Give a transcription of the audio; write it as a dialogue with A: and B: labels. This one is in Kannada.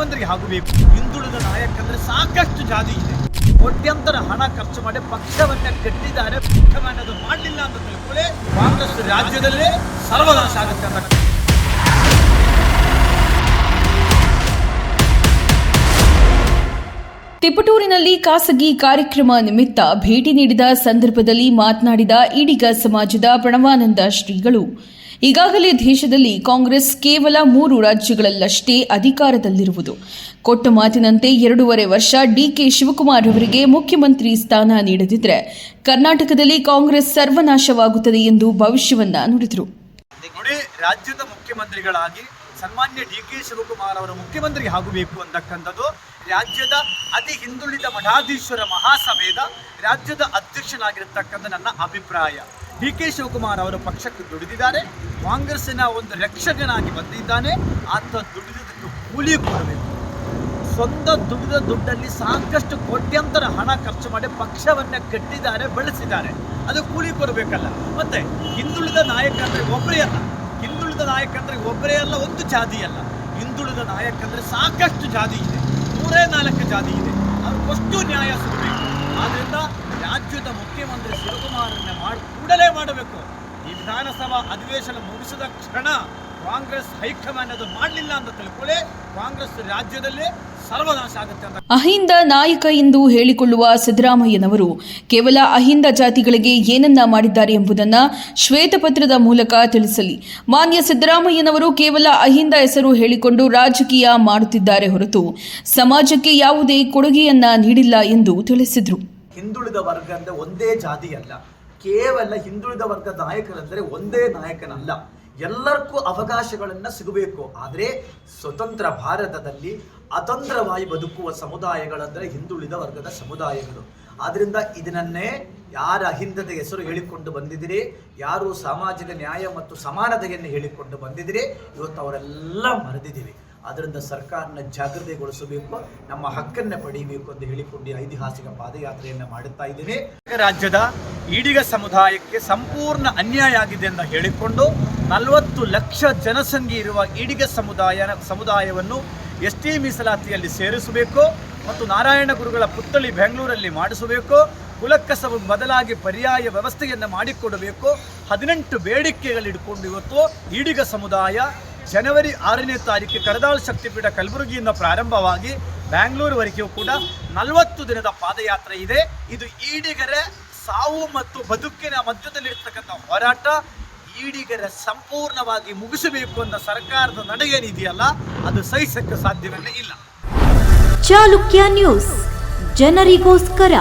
A: ಮುಖ್ಯಮಂತ್ರಿ ಆಗಬೇಕು ಹಿಂದುಳಿದ ನಾಯಕಂದ್ರೆ ಸಾಕಷ್ಟು ಜಾತಿ ಇದೆ. ಕೋಟ್ಯಂತರ ಹಣ ಖರ್ಚು ಮಾಡಿ ಪಕ್ಷವನ್ನ ಕಟ್ಟಿದ್ದಾರೆ. ಪಕ್ಷವನ್ನ ಅದು ಮಾಡಲಿಲ್ಲ ಅಂತ ತಿಳ್ಕೊಳ್ಳಿ. ಕಾಂಗ್ರೆಸ್ ರಾಜ್ಯದಲ್ಲೇ ಸರ್ವನಾಶ ಆಗುತ್ತೆ ಅಂತ
B: ತಿಪಟೂರಿನಲ್ಲಿ ಖಾಸಗಿ ಕಾರ್ಯಕ್ರಮ ನಿಮಿತ್ತ ಭೇಟಿ ನೀಡಿದ ಸಂದರ್ಭದಲ್ಲಿ ಮಾತನಾಡಿದ ಈಡಿಗ ಸಮಾಜದ ಪ್ರಣವಾನಂದ ಶ್ರೀಗಳು. ಈಗಾಗಲೇ ದೇಶದಲ್ಲಿ ಕಾಂಗ್ರೆಸ್ ಕೇವಲ ಮೂರು ರಾಜ್ಯಗಳಲ್ಲಷ್ಟೇ ಅಧಿಕಾರದಲ್ಲಿರುವುದು. ಕೊಟ್ಟ ಮಾತಿನಂತೆ ಎರಡೂವರೆ ವರ್ಷ ಡಿಕೆ ಶಿವಕುಮಾರ್ ಅವರಿಗೆ ಮುಖ್ಯಮಂತ್ರಿ ಸ್ಥಾನ ನೀಡದಿದ್ದರೆ ಕರ್ನಾಟಕದಲ್ಲಿ ಕಾಂಗ್ರೆಸ್ ಸರ್ವನಾಶವಾಗುತ್ತದೆ ಎಂದು ಭವಿಷ್ಯವನ್ನ ನುಡಿದರು.
A: ನೋಡಿ, ರಾಜ್ಯದ ಮುಖ್ಯಮಂತ್ರಿಗಳಾಗಿ ಸನ್ಮಾನ್ಯ ಡಿ ಕೆ ಶಿವಕುಮಾರ್ ಅವರು ಮುಖ್ಯಮಂತ್ರಿ ಆಗಬೇಕು ಅಂತಕ್ಕಂಥದ್ದು ರಾಜ್ಯದ ಅತಿ ಹಿಂದುಳಿದ ಮಠಾಧೀಶ್ವರ ಮಹಾಸಭೆಯ ರಾಜ್ಯದ ಅಧ್ಯಕ್ಷನಾಗಿರತಕ್ಕಂಥ ನನ್ನ ಅಭಿಪ್ರಾಯ. ಡಿ ಕೆ ಶಿವಕುಮಾರ್ ಅವರು ಪಕ್ಷಕ್ಕೆ ದುಡಿದಿದ್ದಾರೆ. ಕಾಂಗ್ರೆಸ್ಸಿನ ಒಂದು ರಕ್ಷಕನಾಗಿ ಬಂದಿದ್ದಾನೆ. ಆತ ದುಡಿದಿದ್ದಕ್ಕೆ ಕೂಲಿ ಕೊಡಬೇಕು. ಸ್ವಂತ ದುಡಿದ ದುಡ್ಡಲ್ಲಿ ಸಾಕಷ್ಟು ಕೋಟ್ಯಂತರ ಹಣ ಖರ್ಚು ಮಾಡಿ ಪಕ್ಷವನ್ನ ಕಟ್ಟಿದ್ದಾರೆ, ಬೆಳೆಸಿದ್ದಾರೆ. ಅದು ಕೂಲಿ ಕೊಡಬೇಕಲ್ಲ. ಮತ್ತೆ ಹಿಂದುಳಿದ ನಾಯಕ ಅಂದ್ರೆ ಒಬ್ಬರೇ ಅಲ್ಲ. ಹಿಂದುಳಿದ ನಾಯಕ ಅಂದ್ರೆ ಒಬ್ಬರೇ ಅಲ್ಲ, ಒಂದು ಜಾತಿ ಅಲ್ಲ. ಹಿಂದುಳಿದ ನಾಯಕ ಅಂದ್ರೆ ಸಾಕಷ್ಟು ಜಾತಿ ಇದೆ. ಮೂರೇ ನಾಲ್ಕು ಜಾತಿ ಇದೆ. ಅದಕ್ಕಷ್ಟು ನ್ಯಾಯ ಸಿಗಬೇಕು. ಆದ್ರಿಂದ ರಾಜ್ಯದ ಮುಖ್ಯಮಂತ್ರಿ ಶಿವಕುಮಾರನ್ನ ಮಾಡಿ ಕೂಡಲೇ ಮಾಡಬೇಕು. ಈ ವಿಧಾನಸಭಾ ಅಧಿವೇಶನ ಮುಗಿಸಿದ ಕ್ಷಣ ಕಾಂಗ್ರೆಸ್ ಹೈಕಮಾಂಡ್ ಅದು ಮಾಡಲಿಲ್ಲ ಅಂತ ತಿಳ್ಕೊಳ್ಳಿ. ಕಾಂಗ್ರೆಸ್ ರಾಜ್ಯದಲ್ಲಿ ಸರ್ವನಾಶ ಆಗುತ್ತೆ ಅಂತ.
B: ಅಹಿಂದ ನಾಯಕ ಎಂದು ಹೇಳಿಕೊಳ್ಳುವ ಸಿದ್ದರಾಮಯ್ಯನವರು ಕೇವಲ ಅಹಿಂದ ಜಾತಿಗಳಿಗೆ ಏನನ್ನ ಮಾಡಿದ್ದಾರೆ ಎಂಬುದನ್ನ ಶ್ವೇತಪತ್ರದ ಮೂಲಕ ತಿಳಿಸಲಿ. ಮಾನ್ಯ ಸಿದ್ದರಾಮಯ್ಯನವರು ಕೇವಲ ಅಹಿಂದ ಹೆಸರು ಹೇಳಿಕೊಂಡು ರಾಜಕೀಯ ಮಾಡುತ್ತಿದ್ದಾರೆ ಹೊರತು ಸಮಾಜಕ್ಕೆ ಯಾವುದೇ ಕೊಡುಗೆಯನ್ನ ನೀಡಿಲ್ಲ ಎಂದು ತಿಳಿಸಿದರು.
A: ಹಿಂದುಳಿದ ವರ್ಗ ಅಂದ್ರೆ ಒಂದೇ ಜಾತಿ ಅಲ್ಲ ಕೇವಲ ಹಿಂದುಳಿದ ವರ್ಗದ ನಾಯಕರಂದ್ರೆ ಒಂದೇ ನಾಯಕನಲ್ಲ. ಎಲ್ಲರಿಗೂ ಅವಕಾಶಗಳನ್ನು ಸಿಗಬೇಕು. ಆದರೆ ಸ್ವತಂತ್ರ ಭಾರತದಲ್ಲಿ ಅತಂತ್ರವಾಗಿ ಬದುಕುವ ಸಮುದಾಯಗಳಂದ್ರೆ ಹಿಂದುಳಿದ ವರ್ಗದ ಸಮುದಾಯಗಳು. ಆದ್ದರಿಂದ ಇದನ್ನೇ ಯಾರ ಅಹಿಂದದ ಹೆಸರು ಹೇಳಿಕೊಂಡು ಬಂದಿದ್ದೀರಿ, ಯಾರು ಸಾಮಾಜಿಕ ನ್ಯಾಯ ಮತ್ತು ಸಮಾನತೆಯನ್ನು ಹೇಳಿಕೊಂಡು ಬಂದಿದ್ದೀರಿ, ಇವತ್ತು ಅವರೆಲ್ಲ ಮರೆದಿದ್ದೀವಿ. ಅದರಿಂದ ಸರ್ಕಾರನ ಜಾಗೃತಿಗೊಳಿಸಬೇಕು, ನಮ್ಮ ಹಕ್ಕನ್ನ ಪಡೆಯಬೇಕು ಅಂತ ಹೇಳಿಕೊಂಡು ಐತಿಹಾಸಿಕ ಪಾದಯಾತ್ರೆಯನ್ನ ಮಾಡುತ್ತಾ ಇದ್ದೀನಿ. ರಾಜ್ಯದ ಈಡಿಗ ಸಮುದಾಯಕ್ಕೆ ಸಂಪೂರ್ಣ ಅನ್ಯಾಯ ಆಗಿದೆ ಅಂತ ಹೇಳಿಕೊಂಡು ನಲವತ್ತು ಲಕ್ಷ ಜನಸಂಖ್ಯೆ ಇರುವ ಈಡಿಗ ಸಮುದಾಯ, ಸಮುದಾಯವನ್ನು ಎಸ್ ಟಿ ಮೀಸಲಾತಿಯಲ್ಲಿ ಸೇರಿಸಬೇಕು ಮತ್ತು ನಾರಾಯಣ ಗುರುಗಳ ಪುತ್ಥಳಿ ಬೆಂಗಳೂರಲ್ಲಿ ಮಾಡಿಸಬೇಕು. ಕುಲಕ್ಕಸವು ಬದಲಾಗಿ ಪರ್ಯಾಯ ವ್ಯವಸ್ಥೆಯನ್ನು ಮಾಡಿಕೊಡಬೇಕು. ಹದಿನೆಂಟು ಬೇಡಿಕೆಗಳಿಟ್ಕೊಂಡು ಇವತ್ತು ಈಡಿಗ ಸಮುದಾಯ ಜನವರಿ ಆರನೇ ತಾರೀಕು ಕರದಾಳ್ ಶಕ್ತಿಪೀಠ ಕಲಬುರಗಿಯಿಂದ ಪ್ರಾರಂಭವಾಗಿ ಬ್ಯಾಂಗ್ಳೂರುವರೆಗೂ ಕೂಡ ನಲವತ್ತು ದಿನದ ಪಾದಯಾತ್ರೆ ಇದೆ. ಇದು ಈಡಿಗರ ಸಾವು ಮತ್ತು ಬದುಕಿನ ಮಧ್ಯದಲ್ಲಿರ್ತಕ್ಕಂಥ ಹೋರಾಟ. ಈಡಿಗರ ಸಂಪೂರ್ಣವಾಗಿ ಮುಗಿಸಬೇಕು ಅನ್ನೋ ಸರ್ಕಾರದ ನಡೆ ಏನಿದೆಯಲ್ಲ ಅದು ಸಹಿಸಕ್ಕೆ ಸಾಧ್ಯವೇ ಇಲ್ಲ
C: ಚಾಲುಕ್ಯ ನ್ಯೂಸ್, ಜನರಿಗೋಸ್ಕರ.